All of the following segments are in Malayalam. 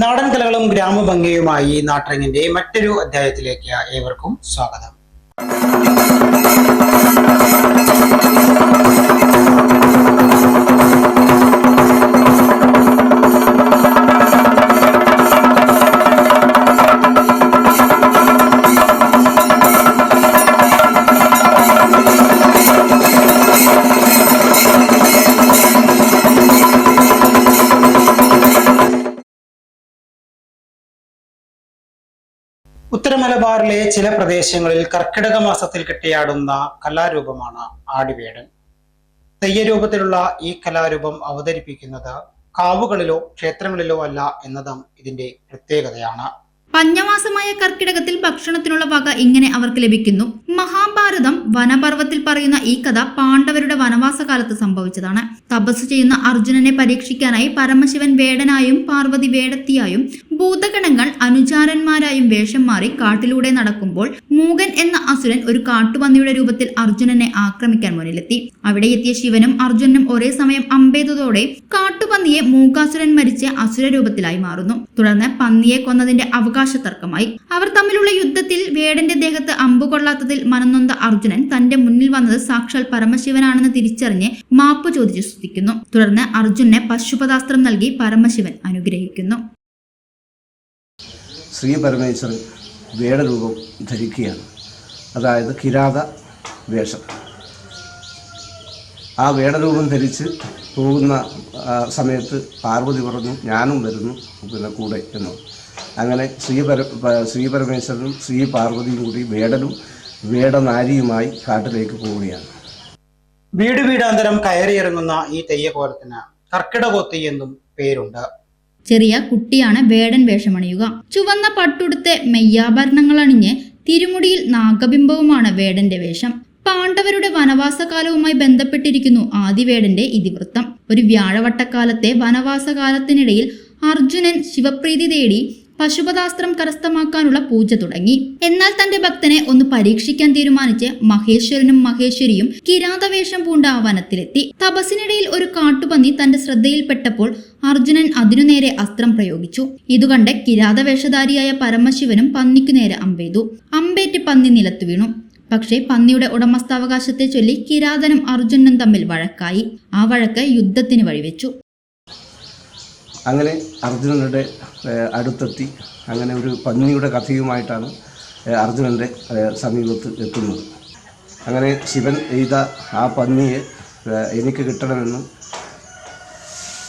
നാടൻ കലകളും ഗ്രാമഭംഗിയുമായി നാട്ടരങ്ങിന്റെ മറ്റൊരു അധ്യായത്തിലേക്ക് ഏവർക്കും സ്വാഗതം. മലബാറിലെ ചില പ്രദേശങ്ങളിൽ കർക്കിടക മാസത്തിൽ കെട്ടിയാടുന്ന കലാരൂപമാണ് ആടിവേടൻ. തെയ്യരൂപത്തിലുള്ള ഈ കലാരൂപം അവതരിപ്പിക്കുന്നത് കാവുകളിലോ ക്ഷേത്രങ്ങളിലോ അല്ല എന്നതും ഇതിന്റെ പ്രത്യേകതയാണ്. പഞ്ഞമാസമായ കർക്കിടകത്തിൽ ഭക്ഷണത്തിനുള്ള വക ഇങ്ങനെ അവർക്ക് ലഭിക്കുന്നു. മഹാഭാരതം വനപർവത്തിൽ പറയുന്ന ഈ കഥ പാണ്ഡവരുടെ വനവാസ കാലത്ത് സംഭവിച്ചതാണ്. തപസ് ചെയ്യുന്ന അർജുനനെ പരീക്ഷിക്കാനായി പരമശിവൻ വേടനായും പാർവതി വേടത്തിയായും ഭൂതഗണങ്ങൾ അനുചാരന്മാരായും വേഷം മാറി കാട്ടിലൂടെ നടക്കുമ്പോൾ മൂകൻ എന്ന അസുരൻ ഒരു കാട്ടുപന്നിയുടെ രൂപത്തിൽ അർജുനനെ ആക്രമിക്കാൻ മുന്നിലെത്തി. അവിടെ എത്തിയ ശിവനും അർജുനനും ഒരേ സമയം അമ്പെയ്തതോടെ കാട്ടുപന്നിയെ മൂകാസുരൻ മരിച്ച് അസുര രൂപത്തിലായി മാറുന്നു. തുടർന്ന് പന്നിയെ കൊന്നതിന്റെ അവകാശ തർക്കമായി അവർ തമ്മിലുള്ള യുദ്ധത്തിൽ വേടന്റെ ദേഹത്ത് അമ്പുകൊള്ളാത്തതിൽ കൊള്ളാത്തതിൽ മനംനൊന്ത അർജുനൻ തന്റെ മുന്നിൽ വന്നത് സാക്ഷാൽ പരമശിവനാണെന്ന് തിരിച്ചറിഞ്ഞ് മാപ്പ് ചോദിച്ചു സ്തുതിക്കുന്നു തുടർന്ന് അർജുനനെ പശുപദാസ്ത്രം നൽകി പരമശിവൻ അനുഗ്രഹിക്കുന്നു. ശ്രീ പരമേശ്വരൻ വേടരൂപം ധരിക്കുകയാണ്. അതായത് കിരാത വേഷം. ആ വേടരൂപം ധരിച്ച് പോകുന്ന സമയത്ത് പാർവതി പറഞ്ഞു ഞാനും വരുന്നു പിന്നെ കൂടെ എന്ന്. അങ്ങനെ ശ്രീ പര ശ്രീ പരമേശ്വരനും ശ്രീ പാർവതിയും കൂടി വേടനും വേടനാരിയുമായി കാട്ടിലേക്ക് പോവുകയാണ്. വീട് വീടാന്തരം കയറിയിറങ്ങുന്ന ഈ തെയ്യകോലത്തിന് കർക്കിടകോത്തി എന്നും പേരുണ്ട്. ചെറിയ കുട്ടിയാണ് വേടൻ വേഷമണിയുക. ചുവന്ന പട്ടുടുത്ത് മെയ്യാഭരണങ്ങൾ അണിഞ്ഞ് തിരുമുടിയിൽ നാഗബിംബവുമാണ് വേടന്റെ വേഷം. പാണ്ഡവരുടെ വനവാസകാലവുമായി ബന്ധപ്പെട്ടിരിക്കുന്നു ആദിവേടന്റെ ഇതിവൃത്തം. ഒരു വ്യാഴവട്ടക്കാലത്തെ വനവാസകാലത്തിനിടയിൽ അർജുനൻ ശിവപ്രീതി തേടി പശുപതാസ്ത്രം കരസ്ഥമാക്കാനുള്ള പൂജ തുടങ്ങി. എന്നാൽ തന്റെ ഭക്തനെ ഒന്ന് പരീക്ഷിക്കാൻ തീരുമാനിച്ച് മഹേശ്വരനും മഹേശ്വരിയും കിരാതവേഷം പൂണ്ട വനത്തിലെത്തി തപസ്സിനിടയിൽ ഒരു കാട്ടുപന്നി തന്റെ ശ്രദ്ധയിൽപ്പെട്ടപ്പോൾ അർജുനൻ അതിനു നേരെ അസ്ത്രം പ്രയോഗിച്ചു. ഇതുകണ്ട് കിരാതവേഷധാരിയായ പരമശിവനും പന്നിക്കു നേരെ അമ്പെയ്തു അമ്പേറ്റ് പന്നി നിലത്തു വീണു. പക്ഷേ പന്നിയുടെ ഉടമസ്ഥാവകാശത്തെ ചൊല്ലി കിരാതനും അർജുനനും തമ്മിൽ വഴക്കായി. ആ വഴക്ക് യുദ്ധത്തിന് വഴിവെച്ചു. അങ്ങനെ അർജുനനുടെ ഏഹ്, അടുത്തെത്തി. അങ്ങനെ ഒരു പന്നിയുടെ കഥയുമായിട്ടാണ് അർജുനന്റെ സമീപത്ത് എത്തുന്നത്. അങ്ങനെ ശിവൻ എയ്ത ആ പന്നിയെ എനിക്ക് കിട്ടണമെന്നും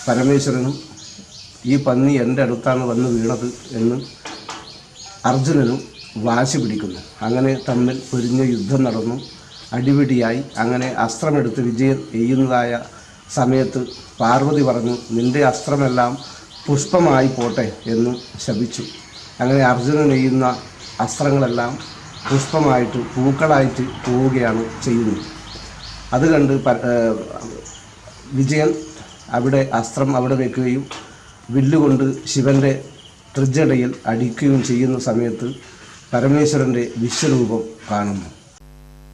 പരമേശ്വരനും ഈ പന്നി എന്റെ അടുത്താണ് വന്ന് വീണത് എന്നും അർജുനനും വാശി പിടിക്കുന്നു. അങ്ങനെ തമ്മിൽ പൊരിഞ്ഞ യുദ്ധം നടന്നു. അടിപിടിയായി. അങ്ങനെ അസ്ത്രമെടുത്ത് വിജയം എയ്യുന്നതായ സമയത്ത് പാർവതി പറഞ്ഞു നിന്റെ അസ്ത്രമെല്ലാം പുഷ്പമായി പോട്ടെ എന്ന് ശപിച്ചു. അങ്ങനെ അർജുനൻ എയ്യുന്ന അസ്ത്രങ്ങളെല്ലാം പുഷ്പമായിട്ട് പൂക്കളായിട്ട് പോവുകയാണ് ചെയ്യുന്നത്. അത് കണ്ട് വിജയൻ അവിടെ അസ്ത്രം അവിടെ വെക്കുകയും വില്ലുകൊണ്ട് ശിവന്റെ തൃജടയിൽ അടിക്കുകയും ചെയ്യുന്ന സമയത്ത് പരമേശ്വരന്റെ വിശ്വരൂപം കാണുന്നു.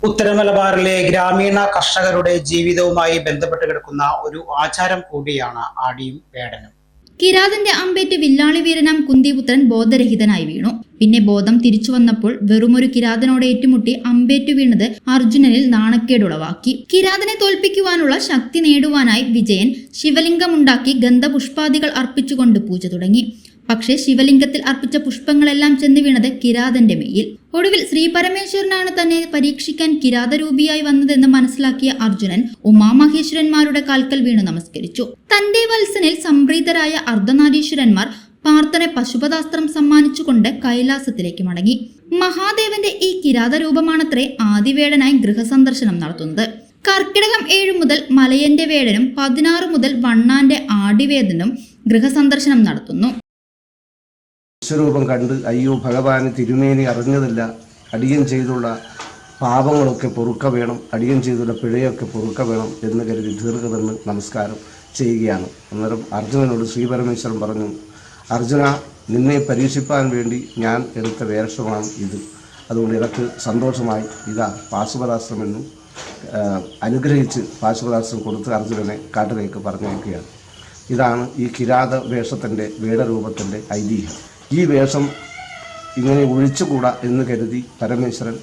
ഉത്തര മലബാറിലെ ഗ്രാമീണ കർഷകരുടെ ജീവിതവുമായി ബന്ധപ്പെട്ട് കിടക്കുന്ന ഒരു ആചാരം കൂടിയാണ് ആടിയും വേടനും കിരാതന്റെ അമ്പേറ്റ് വില്ലാളി വീരനാം കുന്തിപുത്രൻ ബോധരഹിതനായി വീണു. പിന്നെ ബോധം തിരിച്ചു വന്നപ്പോൾ വെറുമൊരു കിരാതനോട് ഏറ്റുമുട്ടി അമ്പേറ്റു വീണത് അർജുനനിൽ നാണക്കേടുളവാക്കി. കിരാതനെ തോൽപ്പിക്കുവാനുള്ള ശക്തി നേടുവാനായി വിജയൻ ശിവലിംഗമുണ്ടാക്കി ഗന്ധപുഷ്പാദികൾ അർപ്പിച്ചുകൊണ്ട് പൂജ തുടങ്ങി. പക്ഷേ ശിവലിംഗത്തിൽ അർപ്പിച്ച പുഷ്പങ്ങളെല്ലാം ചെന്ന് വീണത് കിരാതന്റെ മെയ്യിൽ. ഒടുവിൽ ശ്രീ പരമേശ്വരനാണ് തന്നെ പരീക്ഷിക്കാൻ കിരാതരൂപിയായി വന്നതെന്ന് മനസ്സിലാക്കിയ അർജുനൻ ഉമാമഹേശ്വരന്മാരുടെ കാൽക്കൽ വീണു നമസ്കരിച്ചു. തന്റെ വത്സനിൽ സംപ്രീതരായ അർദ്ധനാരീശ്വരന്മാർ പാർത്ഥനെ പശുപതാസ്ത്രം സമ്മാനിച്ചുകൊണ്ട് കൈലാസത്തിലേക്ക് മടങ്ങി. മഹാദേവന്റെ ഈ കിരാതരൂപമാണത്രേ ആദിവേടനായി ഗൃഹസന്ദർശനം നടത്തുന്നത്. കർക്കിടകം ഏഴു മുതൽ മലയന്റെ വേടനും പതിനാറ് മുതൽ വണ്ണാന്റെ ആടിവേദനും ഗൃഹസന്ദർശനം നടത്തുന്നു. വിശ്വരൂപം കണ്ട് അയ്യോ ഭഗവാന് തിരുമേനി അറിഞ്ഞതില്ല. അടിയൻ ചെയ്തുള്ള പാപങ്ങളൊക്കെ പൊറുക്ക വേണം. അടിയൻ ചെയ്തുള്ള പിഴയൊക്കെ പൊറുക്ക വേണം എന്ന് കരുതി ദീർഘതന്ന് നമസ്കാരം ചെയ്യുകയാണ്. അന്നേരം അർജുനനോട് ശ്രീപരമേശ്വരൻ പറഞ്ഞു അർജുന നിന്നെ പരീക്ഷിപ്പാൻ വേണ്ടി ഞാൻ എടുത്ത വേഷമാണ് ഇത്. അതുകൊണ്ട് ഇടയ്ക്ക് സന്തോഷമായി ഇതാ പാശുപതാശ്രമെന്നും അനുഗ്രഹിച്ച് പാശുപതാശ്രം കൊടുത്ത് അർജുനനെ കാട്ടിലേക്ക് പറഞ്ഞയക്കുകയാണ്. ഇതാണ് ഈ കിരാത വേഷത്തിന്റെ വേടരൂപത്തിന്റെ ഐതിഹ്യം. ഈ വേഷം ഇങ്ങനെ ഒഴിച്ചുകൂടാ എന്ന് കരുതി പരമേശ്വരൻ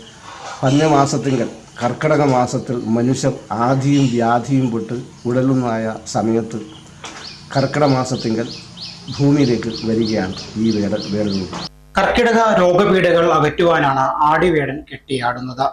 പഞ്ഞമാസത്തിങ്കൽ കർക്കിടക മാസത്തിൽ മനുഷ്യർ ആധിയും വ്യാധിയും വിട്ട് ഉടലുന്നതായ സമയത്ത് കർക്കിടക മാസത്തിങ്കൽ ഭൂമിയിലേക്ക് വരികയാണ് ഈ വേട വേടരൂപം. കർക്കിടക രോഗപീഠകൾ അകറ്റുവാനാണ് ആടിവേടൻ കെട്ടിയാടുന്നത്.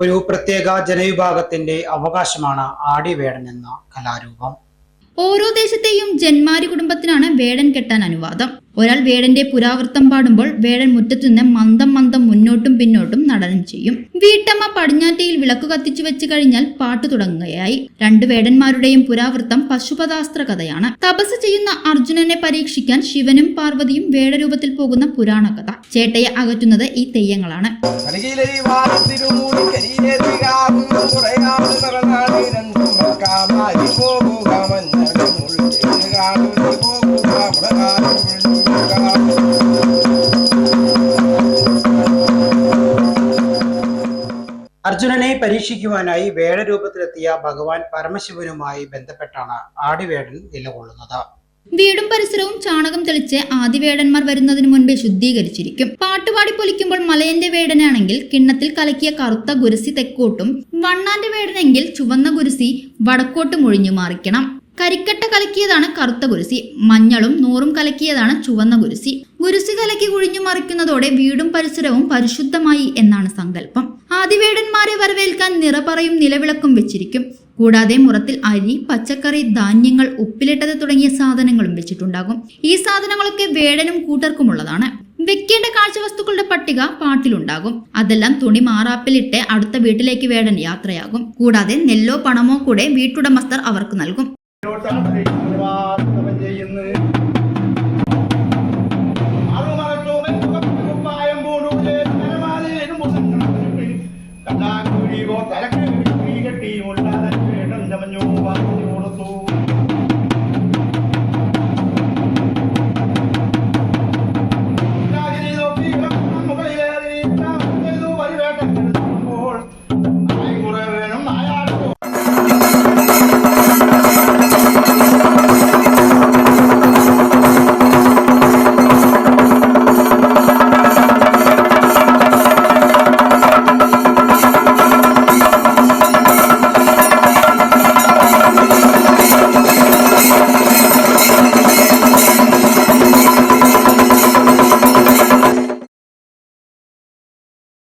ഒരു പ്രത്യേക ജനവിഭാഗത്തിന്റെ അവകാശമാണ് ആടിവേടൻ എന്ന കലാരൂപം. ഓരോ ദേശത്തെയും ജന്മാരി കുടുംബത്തിനാണ് വേടൻ കെട്ടാൻ അനുവാദം. ഒരാൾ വേടന്റെ പുരാവൃത്തം പാടുമ്പോൾ വേടൻ മുറ്റത്തുനിന്ന് മന്ദം മന്ദം മുന്നോട്ടും പിന്നോട്ടും നടനം ചെയ്യും. വീട്ടമ്മ പടിഞ്ഞാറ്റയിൽ വിളക്ക് കത്തിച്ചു വെച്ച് കഴിഞ്ഞാൽ പാട്ട് തുടങ്ങുകയായി. രണ്ടു വേടന്മാരുടെയും പുരാവൃത്തം പശുപദാസ്ത്ര കഥയാണ്. തപസ് ചെയ്യുന്ന അർജുനനെ പരീക്ഷിക്കാൻ ശിവനും പാർവതിയും വേടരൂപത്തിൽ പോകുന്ന പുരാണ കഥ. ചേട്ടയെ അകറ്റുന്നത് ഈ തെയ്യങ്ങളാണ്. അർജുനനെ പരീക്ഷിക്കുവാനായി വേടരൂപത്തിലെത്തിയ ഭഗവാൻ പരമശിവനുമായി ബന്ധപ്പെട്ടാണ് ആടിവേടൻ നിലകൊള്ളുന്നത്. വീടും പരിസരവും ചാണകം തെളിച്ച് ആദിവേടന്മാർ വരുന്നതിന് മുൻപേ ശുദ്ധീകരിച്ചിരിക്കും. പാട്ടുപാടി പൊലിക്കുമ്പോൾ മലയന്റെ വേടനാണെങ്കിൽ കിണ്ണത്തിൽ കലക്കിയ കറുത്ത ഗുരുസി തെക്കോട്ടും വണ്ണാന്റെ വേടനെങ്കിൽ ചുവന്ന ഗുരുസി വടക്കോട്ടും ഒഴിഞ്ഞു മാറിക്കണം. കരിക്കട്ട കലക്കിയതാണ് കറുത്ത ഗുരുസി മഞ്ഞളും നൂറും കലക്കിയതാണ് ചുവന്ന ഗുരുസി. ഗുരുസി കലക്കി കുഴിഞ്ഞു മറിക്കുന്നതോടെ വീടും പരിസരവും പരിശുദ്ധമായി എന്നാണ് സങ്കല്പം. ആദിവേടന്മാരെ വരവേൽക്കാൻ നിറപറയും നിലവിളക്കും വെച്ചിരിക്കും. കൂടാതെ മുറത്തിൽ അരി പച്ചക്കറി ധാന്യങ്ങൾ ഉപ്പിലിട്ടത് തുടങ്ങിയ സാധനങ്ങളും വെച്ചിട്ടുണ്ടാകും. ഈ സാധനങ്ങളൊക്കെ വേടനും കൂട്ടർക്കുമുള്ളതാണ്. വെക്കേണ്ട കാഴ്ചവസ്തുക്കളുടെ പട്ടിക പാട്ടിലുണ്ടാകും. അതെല്ലാം തുണി മാറാപ്പിലിട്ട് അടുത്ത വീട്ടിലേക്ക് വേടൻ യാത്രയാകും. കൂടാതെ നെല്ലോ പണമോ കൂടെ വീട്ടുടമസ്ഥർ അവർക്ക് നൽകും. കുപ്പായം പോടൂലേ കെട്ടി ഉണ്ടാകും ചമഞ്ഞു